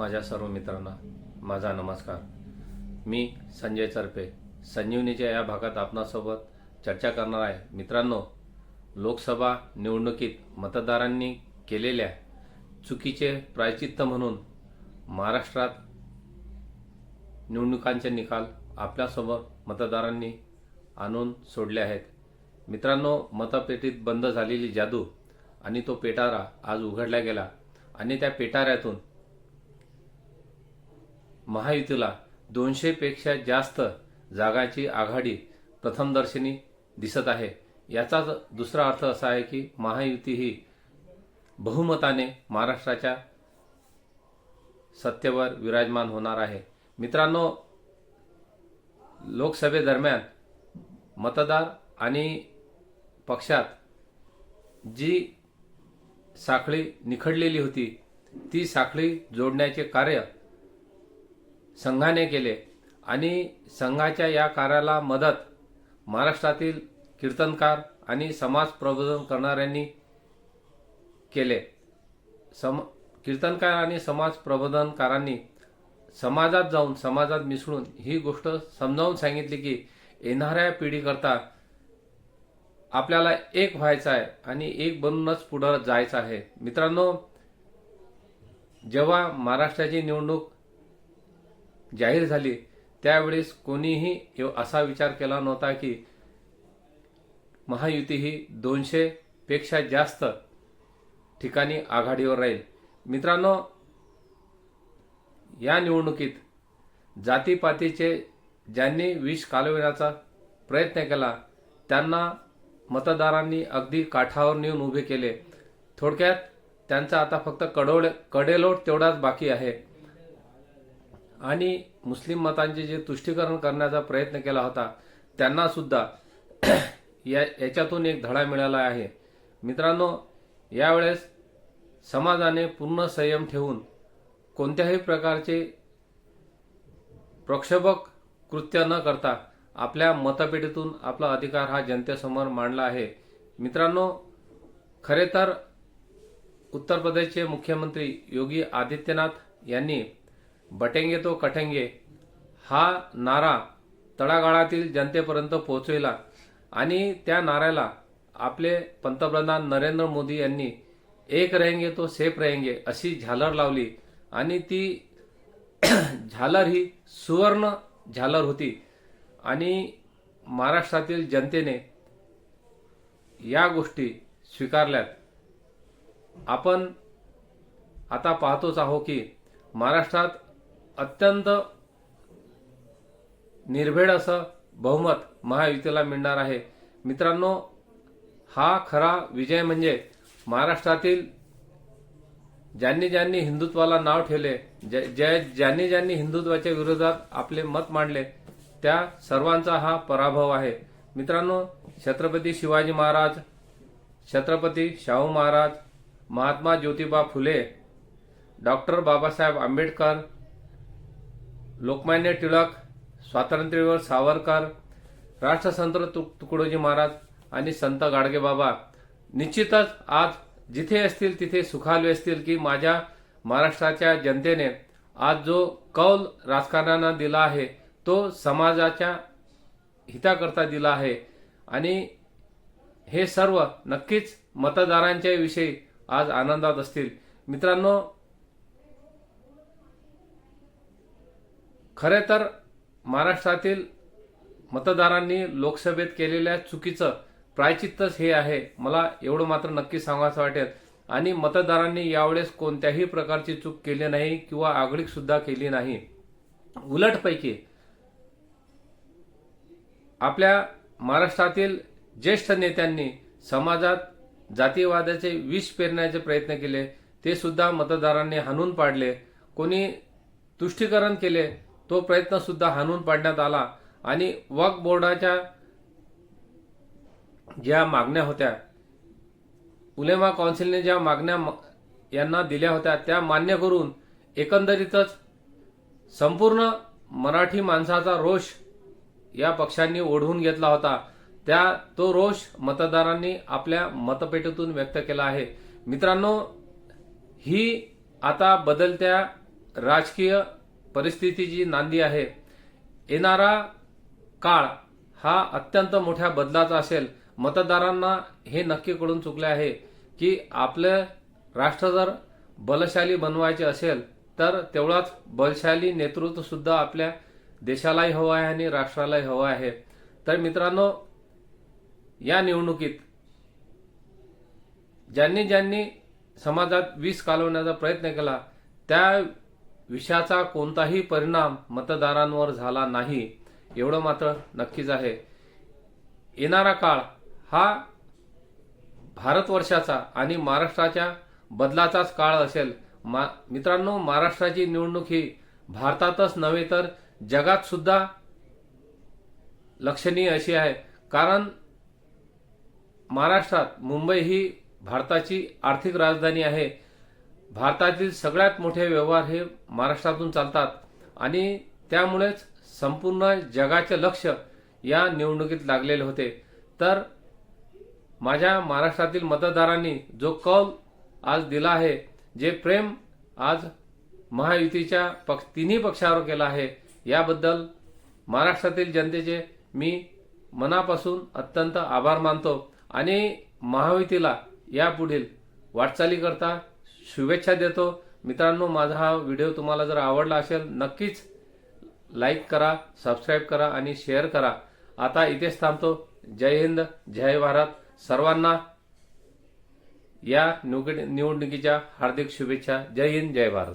माझ्या सर्व मित्रांना माझा नमस्कार. मी संजय चरपे संजीवनीच्या या भागात आपणासोबत चर्चा करणार आहे. मित्रांनो लोकसभा निवडणुकीत मतदारांनी केलेल्या चुकीचे प्रायचित्त म्हणून महाराष्ट्रात निवडणुकांचे निकाल आपल्यासमोर मतदारांनी आणून सोडले आहेत. मित्रांनो मतपेटीत बंद झालेली जादू आणि तो पेटारा आज उघडला गेला आणि त्या पेटाऱ्यातून महायुतीला दोनशेपेक्षा जास्त जागांची आघाडी प्रथमदर्शनी दिसत आहे. याचाच दुसरा अर्थ असा आहे की महायुती ही बहुमताने महाराष्ट्राच्या सत्तेवर विराजमान होणार आहे. मित्रांनो लोकसभेदरम्यान मतदार आणि पक्षात जी साखळी निखडलेली होती ती साखळी जोडण्याचे कार्य संघाने केले. आणि संघाच्या या कार्याला मदत महाराष्ट्रातील कीर्तनकार आणि समाज प्रबोधन करणाऱ्यांनी केले. सम कीर्तनकार आणि समाज प्रबोधनकारांनी समाजात जाऊन समाजात मिसळून ही गोष्ट समजावून सांगितली की येणाऱ्या पिढीकरता आपल्याला एक व्हायचं आहे आणि एक बनूनच पुढं जायचं आहे. मित्रांनो जेव्हा महाराष्ट्राची निवडणूक जाहीर झाली. त्यावेळेस कोणीही असा विचार केला नव्हता की महायुती ही दोनशे पेक्षा जास्त ठिकाणी आघाडीवर राहील. मित्रांनो या निवडणुकीत जातीपातीचे ज्यांनी विष कालविण्याचा प्रयत्न केला त्यांना मतदारांनी अगदी काठावर नेऊन उभे केले. थोडक्यात त्यांचा आता फक्त कडोळ कडेलोट तेवढाच बाकी आहे. आणि मुस्लिम मतांचे जे तुष्टीकरण करण्याचा प्रयत्न केला होता त्यांना सुद्धा या याच्यातून एक धडा मिळाला आहे. मित्रांनो यावेळेस समाजाने पूर्ण संयम ठेवून कोणत्याही प्रकारचे प्रक्षोभक कृत्य न करता आपल्या मतपेटीतून आपला अधिकार हा जनतेसमोर मांडला आहे. मित्रांनो खरे तर उत्तर प्रदेशचे मुख्यमंत्री योगी आदित्यनाथ यांनी बटेंगे तो कटेंगे हा नारा तळागाळातील जनतेपर्यंत पोहोचविला आणि त्या नाऱ्याला आपले पंतप्रधान नरेंद्र मोदी यांनी एक रहेंगे तो सेफ रहेंगे अशी झालर लावली आणि ती झालर ही सुवर्ण झालर होती आणि महाराष्ट्रातील जनतेने या गोष्टी स्वीकारल्यात. आपण आता पाहतोच आहो की महाराष्ट्रात अत्यंत निर्भेड असं बहुमत महायुतीला मिळणार आहे. मित्रांनो हा खरा विजय म्हणजे महाराष्ट्रातील ज्यांनी ज्यांनी हिंदुत्वाला नाव ठेवले ज्या- ज्या ज्यांनी ज्यांनी हिंदुत्वाच्या विरोधात आपले मत मांडले त्या सर्वांचा हा पराभव आहे. मित्रांनो छत्रपती शिवाजी महाराज छत्रपती शाहू महाराज महात्मा ज्योतिबा फुले डॉक्टर बाबासाहेब आंबेडकर लोकमान्य टिळक स्वातंत्र्यवीर सावरकर राष्ट्रसंत तुकडोजी महाराज आणि संत गाडगेबाबा निश्चितच आज जिथे असतील तिथे सुखालवे असतील की माझ्या महाराष्ट्राच्या जनतेने आज जो कौल राजकारणांना दिला आहे तो समाजाच्या हिताकरता दिला आहे. आणि हे सर्व नक्कीच मतदारांच्या विषयी आज आनंदात असतील. मित्रांनो खरे तर महाराष्ट्रातील मतदारांनी लोकसभेत केलेल्या चुकीचं प्रायचित्तच हे आहे. मला एवढं मात्र नक्की सांगायचं वाटेल. आणि मतदारांनी यावेळेस कोणत्याही प्रकारची चूक केली नाही किंवा आगळीक सुद्धा केली नाही. उलटपैकी आपल्या महाराष्ट्रातील ज्येष्ठ नेत्यांनी समाजात जातीवादाचे विष पेरण्याचे प्रयत्न केले. ते सुद्धा मतदारांनी हाणून पाडले. कोणी तुष्टीकरण केले. तो प्रयत्नसुद्धा हाणून पाडण्यात आला. आणि वक्फ बोर्डाच्या ज्या मागण्या होत्या उलेमा कौन्सिलने ज्या मागण्या यांना दिल्या होत्या त्या मान्य करून एकंदरीतच संपूर्ण मराठी माणसाचा रोष या पक्षांनी ओढवून घेतला होता. त्या तो रोष मतदारांनी आपल्या मतपेटीतून व्यक्त केला आहे. मित्रांनो ही आता बदलत्या राजकीय परिस्थिती जी नांदी आहे येणारा काळ हा अत्यंत मोठ्या बदलाचा असेल. मतदारांना हे नक्की कळून चुकले आहे की आपलं राष्ट्र जर बलशाली बनवायचे असेल तर तेवढाच बलशाली नेतृत्व सुद्धा आपल्या देशालाही हवं आहे आणि राष्ट्रालाही हवं आहे. तर मित्रांनो या निवडणुकीत ज्यांनी ज्यांनी समाजात विष कालवण्याचा प्रयत्न केला त्या विषाचा कोणताही परिणाम मतदारांवर झाला नाही. एवढं मात्र नक्कीच आहे. येणारा काळ हा भारतवर्षाचा आणि महाराष्ट्राच्या बदलाचाच काळ असेल. मा मित्रांनो महाराष्ट्राची निवडणूक ही भारतातच नव्हे तर जगात सुद्धा लक्षणीय अशी आहे. कारण महाराष्ट्रात मुंबई ही भारताची आर्थिक राजधानी आहे. भारतातील सगळ्यात मोठे व्यवहार हे महाराष्ट्रातून चालतात आणि त्यामुळेच संपूर्ण जगाचे लक्ष या निवडणुकीत लागलेले होते. तर माझ्या महाराष्ट्रातील मतदारांनी जो कौल आज दिला आहे जे प्रेम आज महायुतीच्या पक्ष तिन्ही पक्षावर केला आहे याबद्दल महाराष्ट्रातील जनतेचे मी मनापासून अत्यंत आभार मानतो आणि महायुतीला यापुढील वाटचालीकरता शुभेच्छा देतो. मित्रांनो माझा हा व्हिडिओ तुम्हाला जर आवडला असेल नक्कीच लाईक करा सबस्क्राईब करा आणि शेअर करा. आता इथेच थांबतो. जय हिंद जय भारत. सर्वांना या निवडणुकीच्या हार्दिक शुभेच्छा. जय हिंद जय भारत.